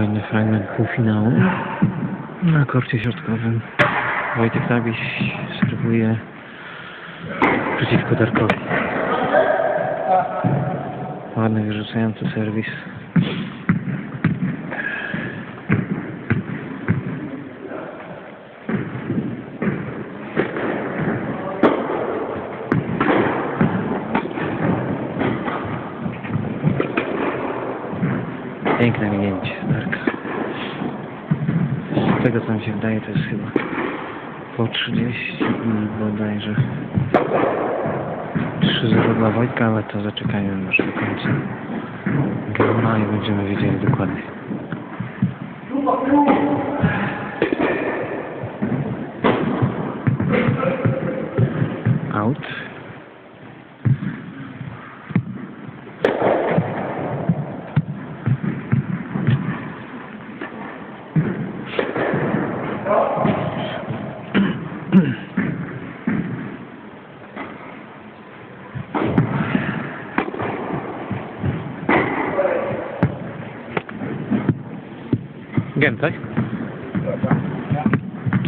Kolejny fragment półfinału na korcie środkowym. Wojtek Nabiś serwuje przeciwko Darkowi. Ładny wyrzucający serwis. Piękne minięcie Darka. Z tego co mi się wydaje to jest chyba po 30 dni bodajże 3-0 dla Wojtka, ale to zaczekajmy już do końca grona i będziemy wiedzieli dokładnie. Out. Więcej?